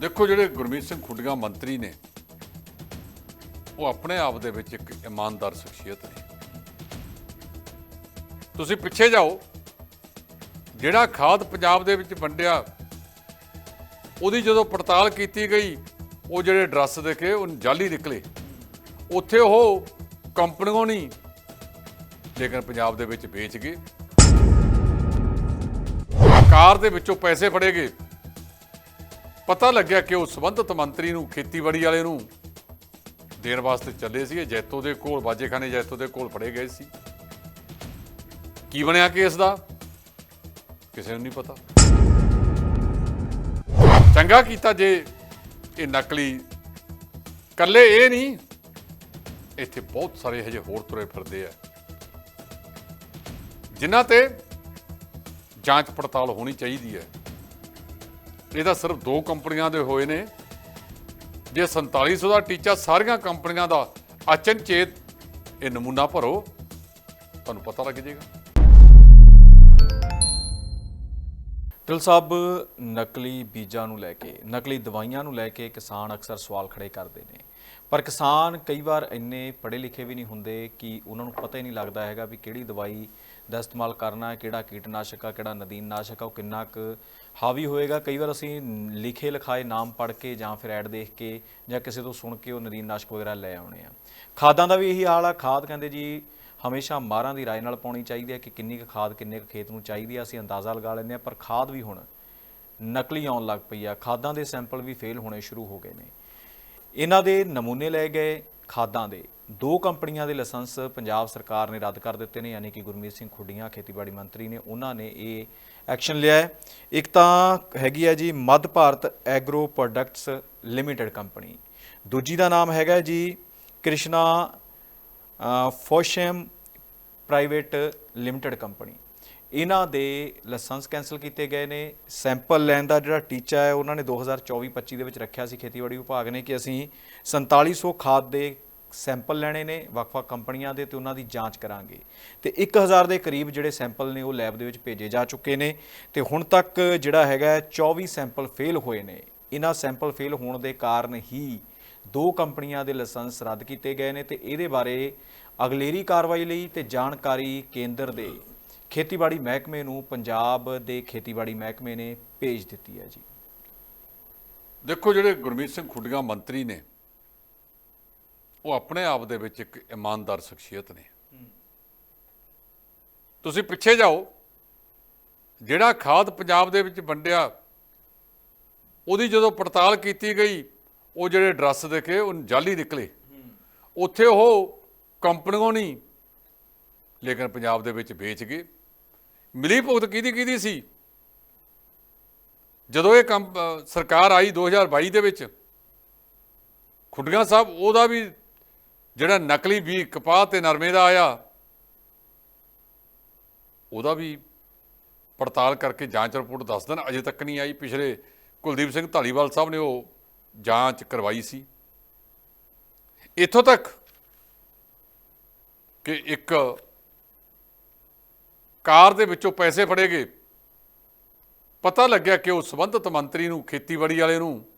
ਦੇਖੋ ਜਿਹੜੇ ਗੁਰਮੀਤ ਸਿੰਘ ਖੁੱਡੀਆਂ ਮੰਤਰੀ ਨੇ, ਉਹ ਆਪਣੇ ਆਪ ਦੇ ਵਿੱਚ ਇੱਕ ਇਮਾਨਦਾਰ ਸ਼ਖਸੀਅਤ ਨੇ। ਤੁਸੀਂ ਪਿੱਛੇ ਜਾਓ, ਜਿਹੜਾ ਖਾਦ ਪੰਜਾਬ ਦੇ ਵਿੱਚ ਵੰਡਿਆ, ਉਹਦੀ ਜਦੋਂ ਪੜਤਾਲ ਕੀਤੀ ਗਈ, ਉਹ ਜਿਹੜੇ ਡਰੱਸ ਦੇਖੇ, ਉਹ ਜਾਲੀ ਨਿਕਲੇ। ਉੱਥੇ ਉਹ ਕੰਪਨੀਆਂ ਨਹੀਂ, ਲੇਕਿਨ ਪੰਜਾਬ ਦੇ ਵਿੱਚ ਵੇਚ ਗਏ। ਕਾਰ ਦੇ ਵਿੱਚੋਂ ਪੈਸੇ ਫੜੇ ਗਏ। ਪਤਾ ਲੱਗਿਆ ਕਿ ਉਹ ਸੰਬੰਧਿਤ ਮੰਤਰੀ ਨੂੰ, ਖੇਤੀਬਾੜੀ ਵਾਲੇ ਨੂੰ ਦੇਣ ਵਾਸਤੇ ਚੱਲੇ ਸੀ ਜੈਤੋ ਦੇ ਕੋਲ, ਬਾਜੇਖਾਨੇ ਜੈਤੋ ਦੇ ਕੋਲ ਫੜੇ ਗਏ ਸੀ। ਕੀ ਬਣਿਆ ਕੇਸ ਦਾ? ਕਿਸੇ ਨੂੰ ਨਹੀਂ ਪਤਾ। ਚੰਗਾ ਕੀਤਾ ਜੇ ਇਹ ਨਕਲੀ। ਕੱਲੇ ਇਹ ਨਹੀਂ, ਇੱਥੇ ਬਹੁਤ ਸਾਰੇ ਹਜੇ ਹੋਰ ਤੁਰੇ ਫਿਰਦੇ ਆ। ਜਿਨ੍ਹਾਂ ਤੇ ਜਾਂਚ ਪੜਤਾਲ ਹੋਣੀ ਚਾਹੀਦੀ ਹੈ। ਇਹ ਤਾਂ ਸਿਰਫ ਦੋ ਕੰਪਨੀਆਂ ਦੇ ਹੋਏ ਨੇ। ਜੇ 4700 ਦਾ ਟੀਚਾ ਸਾਰੀਆਂ ਕੰਪਨੀਆਂ ਦਾ, ਅਚਨਚੇਤ ਇਹ ਨਮੂਨਾ ਭਰੋ, ਤੁਹਾਨੂੰ ਪਤਾ ਲੱਗ ਜਾਏਗਾ। ਟਿਲ ਸਾਹਿਬ, ਨਕਲੀ ਬੀਜਾਂ ਨੂੰ ਲੈ ਕੇ, ਨਕਲੀ ਦਵਾਈਆਂ ਨੂੰ ਲੈ ਕੇ ਕਿਸਾਨ ਅਕਸਰ ਸਵਾਲ ਖੜੇ ਕਰਦੇ ਨੇ। ਪਰ ਕਿਸਾਨ ਕਈ ਵਾਰ ਇੰਨੇ ਪੜ੍ਹੇ ਲਿਖੇ ਵੀ ਨਹੀਂ ਹੁੰਦੇ ਕਿ ਉਹਨਾਂ ਨੂੰ ਪਤਾ ਹੀ ਨਹੀਂ ਲੱਗਦਾ ਹੈਗਾ ਵੀ ਕਿਹੜੀ ਦਵਾਈ ਦਾ ਇਸਤੇਮਾਲ ਕਰਨਾ ਹੈ, ਕਿਹੜਾ ਕੀਟਨਾਸ਼ਕ ਆ, ਕਿਹੜਾ ਨਦੀਨਨਾਸ਼ਕ ਆ, ਉਹ ਕਿੰਨਾ ਕੁ ਹਾਵੀ ਹੋਏਗਾ। ਕਈ ਵਾਰ ਅਸੀਂ ਲਿਖੇ ਲਿਖਾਏ ਨਾਮ ਪੜ੍ਹ ਕੇ ਜਾਂ ਫਿਰ ਐਡ ਦੇਖ ਕੇ ਜਾਂ ਕਿਸੇ ਤੋਂ ਸੁਣ ਕੇ ਉਹ ਨਦੀਨਨਾਸ਼ਕ ਵਗੈਰਾ ਲੈ ਆਉਣੇ ਆ। ਖਾਦਾਂ ਦਾ ਵੀ ਇਹੀ ਹਾਲ ਆ। ਖਾਦ ਕਹਿੰਦੇ ਜੀ ਹਮੇਸ਼ਾ ਮਾਰਾਂ ਦੀ ਰਾਏ ਨਾਲ ਪਾਉਣੀ ਚਾਹੀਦੀ ਹੈ ਕਿ ਕਿੰਨੀ ਕੁ ਖਾਦ, ਕਿੰਨੇ ਕੁ ਖੇਤ ਨੂੰ ਚਾਹੀਦੀ ਹੈ ਅਸੀਂ ਅੰਦਾਜ਼ਾ ਲਗਾ ਲੈਂਦੇ ਹਾਂ। ਪਰ ਖਾਦ ਵੀ ਹੁਣ ਨਕਲੀ ਆਉਣ ਲੱਗ ਪਈ ਆ। ਖਾਦਾਂ ਦੇ ਸੈਂਪਲ ਵੀ ਫੇਲ ਹੋਣੇ ਸ਼ੁਰੂ ਹੋ ਗਏ ਨੇ। ਇਹਨਾਂ ਦੇ ਨਮੂਨੇ ਲਏ ਗਏ ਖਾਦਾਂ ਦੇ। ਦੋ ਕੰਪਨੀਆਂ ਦੇ ਲਾਇਸੈਂਸ ਪੰਜਾਬ ਸਰਕਾਰ ਨੇ ਰੱਦ ਕਰ ਦਿੱਤੇ ਨੇ, ਯਾਨੀ ਕਿ ਗੁਰਮੀਤ ਸਿੰਘ ਖੁੱਡੀਆਂ, ਖੇਤੀਬਾੜੀ ਮੰਤਰੀ ਨੇ, ਉਹਨਾਂ ਨੇ ਇਹ ਐਕਸ਼ਨ ਲਿਆ ਹੈ। ਇੱਕ ਤਾਂ ਹੈਗੀ ਹੈ ਜੀ Madhya Bharat agro products limited company. ਦੂਜੀ ਦਾ ਨਾਮ ਹੈਗਾ ਜੀ Krishna Phoschem private limited company. ਇਹਨਾਂ ਦੇ ਲਾਇਸੈਂਸ ਕੈਨਸਲ ਕੀਤੇ ਗਏ ਨੇ। ਸੈਂਪਲ ਲੈਣ ਦਾ ਜਿਹੜਾ ਟੀਚਾ ਹੈ, ਉਹਨਾਂ ਨੇ 2024-25 ਦੇ ਵਿੱਚ ਰੱਖਿਆ ਸੀ ਖੇਤੀਬਾੜੀ ਵਿਭਾਗ ਨੇ ਕਿ ਅਸੀਂ 4700 ਖਾਦ ਦੇ ਸੈਂਪਲ ਲੈਣੇ ਨੇ, ਵੱਖ-ਵੱਖ ਕੰਪਨੀਆਂ ਦੇ, ਤੇ ਉਹਨਾਂ ਦੀ ਜਾਂਚ ਕਰਾਂਗੇ। ਤੇ 1000 ਦੇ ਕਰੀਬ ਜਿਹੜੇ ਸੈਂਪਲ ਨੇ, ਉਹ ਲੈਬ ਦੇ ਵਿੱਚ ਭੇਜੇ ਜਾ ਚੁੱਕੇ ਨੇ। ਤੇ ਹੁਣ ਤੱਕ ਜਿਹੜਾ ਹੈਗਾ 24 ਸੈਂਪਲ ਫੇਲ ਹੋਏ ਨੇ। ਇਹਨਾਂ ਸੈਂਪਲ ਫੇਲ ਹੋਣ ਦੇ ਕਾਰਨ ਹੀ ਦੋ ਕੰਪਨੀਆਂ ਦੇ ਲਾਇਸੈਂਸ ਰੱਦ ਕੀਤੇ ਗਏ ਨੇ। ਤੇ ਇਹਦੇ ਬਾਰੇ ਅਗਲੇਰੀ ਕਾਰਵਾਈ ਲਈ ਤੇ ਜਾਣਕਾਰੀ ਕੇਂਦਰ ਦੇ ਖੇਤੀਬਾੜੀ ਮਹਿਕਮੇ ਨੂੰ ਪੰਜਾਬ ਦੇ ਖੇਤੀਬਾੜੀ ਮਹਿਕਮੇ ਨੇ ਭੇਜ ਦਿੱਤੀ ਹੈ ਜੀ। ਦੇਖੋ, ਜਿਹੜੇ ਗੁਰਮੀਤ ਸਿੰਘ ਖੁੱਡੀਆਂ ਮੰਤਰੀ ਨੇ, ਉਹ ਆਪਣੇ ਆਪ ਦੇ ਵਿੱਚ ਇੱਕ ਇਮਾਨਦਾਰ ਸ਼ਖਸੀਅਤ ਨੇ। ਤੁਸੀਂ ਪਿੱਛੇ ਜਾਓ, ਜਿਹੜਾ ਖਾਦ ਪੰਜਾਬ ਦੇ ਵਿੱਚ ਵੰਡਿਆ, ਉਹਦੀ ਜਦੋਂ ਪੜਤਾਲ ਕੀਤੀ ਗਈ, ਉਹ ਜਿਹੜੇ ਡਰੱਸ ਦੇਖੇ, ਉਹ ਜਾਲੀ ਨਿਕਲੇ। ਉੱਥੇ ਉਹ ਕੰਪਨੀਆਂ ਨਹੀਂ ਲੇਕਿਨ ਪੰਜਾਬ ਦੇ ਵਿੱਚ ਵੇਚ ਗਏ। ਮਿਲੀ ਭੁਗਤ ਕਿਹਦੀ ਕਿਹਦੀ ਸੀ? ਜਦੋਂ ਇਹ ਕੰਮ ਸਰਕਾਰ ਆਈ 2022 ਦੇ ਵਿੱਚ, ਖੁੱਡੀਆਂ ਸਾਹਿਬ ਉਹਦਾ ਵੀ ਜਿਹੜਾ ਨਕਲੀ ਵੀ ਕਪਾਹ ਤੇ ਨਰਮੇ ਦਾ ਆਇਆ, ਉਹਦਾ ਵੀ ਪੜਤਾਲ ਕਰਕੇ ਜਾਂਚ ਰਿਪੋਰਟ ਦੱਸ ਦੇਣ। ਅਜੇ ਤੱਕ ਨਹੀਂ ਆਈ। ਪਿਛਲੇ ਕੁਲਦੀਪ ਸਿੰਘ ਢਾਲੀਵਾਲ ਸਾਹਿਬ ਨੇ ਉਹ ਜਾਂਚ ਕਰਵਾਈ ਸੀ। ਇੱਥੋਂ ਤੱਕ ਕਿ ਇੱਕ ਕਾਰ ਦੇ ਵਿੱਚੋਂ ਪੈਸੇ ਫੜੇ ਗਏ। ਪਤਾ ਲੱਗਿਆ ਕਿ ਉਹ ਸੰਬੰਧਿਤ ਮੰਤਰੀ ਨੂੰ, ਖੇਤੀਬਾੜੀ ਵਾਲੇ ਨੂੰ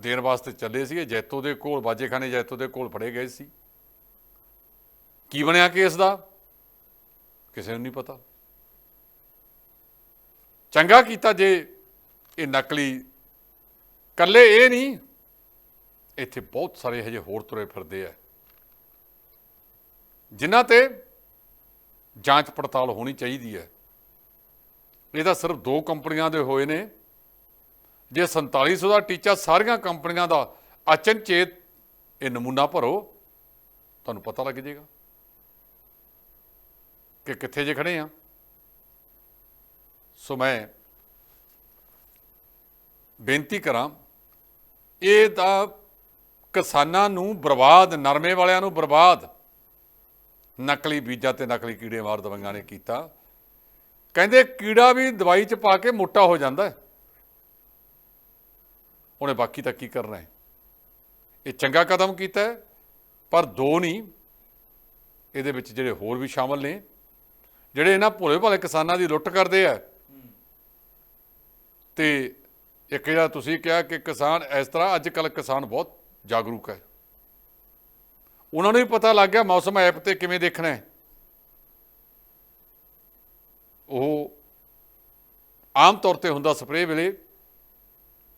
ਦੇਣ ਵਾਸਤੇ ਚੱਲੇ ਸੀ ਜੈਤੋ ਦੇ ਕੋਲ, ਬਾਜੇਖਾਨੇ ਜੈਤੋ ਦੇ ਕੋਲ ਫੜੇ ਗਏ ਸੀ। ਕੀ ਬਣਿਆ ਕੇਸ ਦਾ? ਕਿਸੇ ਨੂੰ ਨਹੀਂ ਪਤਾ। ਚੰਗਾ ਕੀਤਾ ਜੇ ਇਹ ਨਕਲੀ। ਕੱਲੇ ਇਹ ਨਹੀਂ, ਇੱਥੇ ਬਹੁਤ ਸਾਰੇ ਹਜੇ ਹੋਰ ਤੁਰੇ ਫਿਰਦੇ ਆ। ਜਿਨ੍ਹਾਂ ਤੇ ਜਾਂਚ ਪੜਤਾਲ ਹੋਣੀ ਚਾਹੀਦੀ ਹੈ। ਇਹ ਤਾਂ ਸਿਰਫ ਦੋ ਕੰਪਨੀਆਂ ਦੇ ਹੋਏ ਨੇ। ਜੇ 4700 ਦਾ ਟੀਚਾ ਸਾਰੀਆਂ ਕੰਪਨੀਆਂ ਦਾ ਅਚਨਚੇਤ ਇਹ ਨਮੂਨਾ ਭਰੋ, ਤੁਹਾਨੂੰ ਪਤਾ ਲੱਗ ਜਾਏਗਾ ਕਿ ਕਿੱਥੇ ਜੇ ਖੜੇ ਆ। ਸੋ ਮੈਂ ਬੇਨਤੀ ਕਰਾਂ, ਇਹ ਤਾਂ ਕਿਸਾਨਾਂ ਨੂੰ ਬਰਬਾਦ, ਨਰਮੇ ਵਾਲਿਆਂ ਨੂੰ ਬਰਬਾਦ ਨਕਲੀ ਬੀਜਾਂ ਤੇ ਨਕਲੀ ਕੀੜੇਮਾਰ ਦਵਾਈਆਂ ਨੇ ਕੀਤਾ। ਕਹਿੰਦੇ ਕੀੜਾ ਵੀ ਦਵਾਈ 'ਚ ਪਾ ਕੇ ਮੋਟਾ ਹੋ ਜਾਂਦਾ ਹੈ। ਉਹਨੇ ਬਾਕੀ ਤਾਂ ਕੀ ਕਰਨਾ ਹੈ? ਇਹ ਚੰਗਾ ਕਦਮ ਕੀਤਾ ਹੈ, ਪਰ ਦੋ ਨਹੀਂ। ਇਹਦੇ ਵਿੱਚ ਜਿਹੜੇ ਹੋਰ ਵੀ ਸ਼ਾਮਲ ਨੇ, ਜਿਹੜੇ ਇਹਨਾਂ ਭੋਲੇ ਭਾਲੇ ਕਿਸਾਨਾਂ ਦੀ ਲੁੱਟ ਕਰਦੇ ਆ। ਤੇ ਇੱਕ ਜਿਹੜਾ ਤੁਸੀਂ ਕਿਹਾ ਕਿ ਕਿਸਾਨ ਇਸ ਤਰ੍ਹਾਂ ਅੱਜ ਕੱਲ ਕਿਸਾਨ ਬਹੁਤ ਜਾਗਰੂਕ ਹੈ। ਉਹਨਾਂ ਨੂੰ ਵੀ ਪਤਾ ਲੱਗ ਗਿਆ ਮੌਸਮ ਐਪ ਤੇ ਕਿਵੇਂ ਦੇਖਣਾ ਹੈ। ਉਹ ਆਮ ਤੌਰ ਤੇ ਹੁੰਦਾ ਸਪਰੇਅ ਵੇਲੇ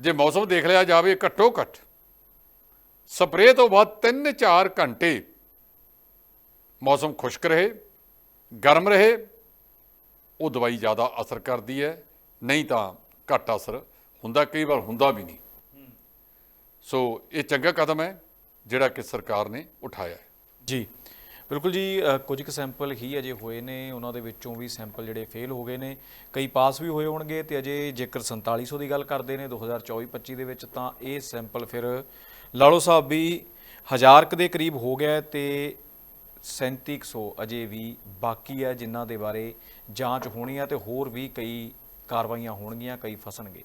ਜੇ ਮੌਸਮ ਦੇਖ ਲਿਆ ਜਾਵੇ ਘੱਟੋ ਘੱਟ ਸਪਰੇਅ ਤੋਂ ਬਾਅਦ 3-4 ਘੰਟੇ ਮੌਸਮ ਖੁਸ਼ਕ ਰਹੇ ਗਰਮ ਰਹੇ ਉਹ ਦਵਾਈ ਜ਼ਿਆਦਾ ਅਸਰ ਕਰਦੀ ਹੈ ਨਹੀਂ ਤਾਂ ਘੱਟ ਅਸਰ ਹੁੰਦਾ ਕਈ ਵਾਰ ਹੁੰਦਾ ਵੀ ਨਹੀਂ। ਸੋ ਇਹ ਚੰਗਾ ਕਦਮ ਹੈ। ਜਿਹੜਾ ਕਿ ਸਰਕਾਰ ਨੇ ਉਠਾਇਆ ਹੈ। ਜੀ, ਬਿਲਕੁਲ ਜੀ ਕੁਝ ਕੁ ਸੈਂਪਲ ਹੀ ਅਜੇ ਹੋਏ ਨੇ, ਉਹਨਾਂ ਦੇ ਵਿੱਚੋਂ ਵੀ ਸੈਂਪਲ ਜਿਹੜੇ ਫੇਲ ਹੋ ਗਏ ਨੇ, ਕਈ ਪਾਸ ਵੀ ਹੋਏ ਹੋਣਗੇ ਤੇ ਅਜੇ ਜੇਕਰ 4700 ਦੀ ਗੱਲ ਕਰਦੇ ਨੇ 2024-25 ਦੇ ਵਿੱਚ ਤਾਂ ਇਹ ਸੈਂਪਲ ਫਿਰ ਲਾਲੋ ਸਾਹਿਬ ਵੀ ਹਜ਼ਾਰ ਕੁ ਦੇ ਕਰੀਬ ਹੋ ਗਿਆ ਹੈ ਤੇ 3700 ਅਜੇ ਵੀ ਬਾਕੀ ਹੈ, ਜਿਨ੍ਹਾਂ ਦੇ ਬਾਰੇ ਜਾਂਚ ਹੋਣੀ ਹੈ ਤੇ ਹੋਰ ਵੀ ਕਈ ਕਾਰਵਾਈਆਂ ਹੋਣਗੀਆਂ, ਕਈ ਫਸਣਗੇ।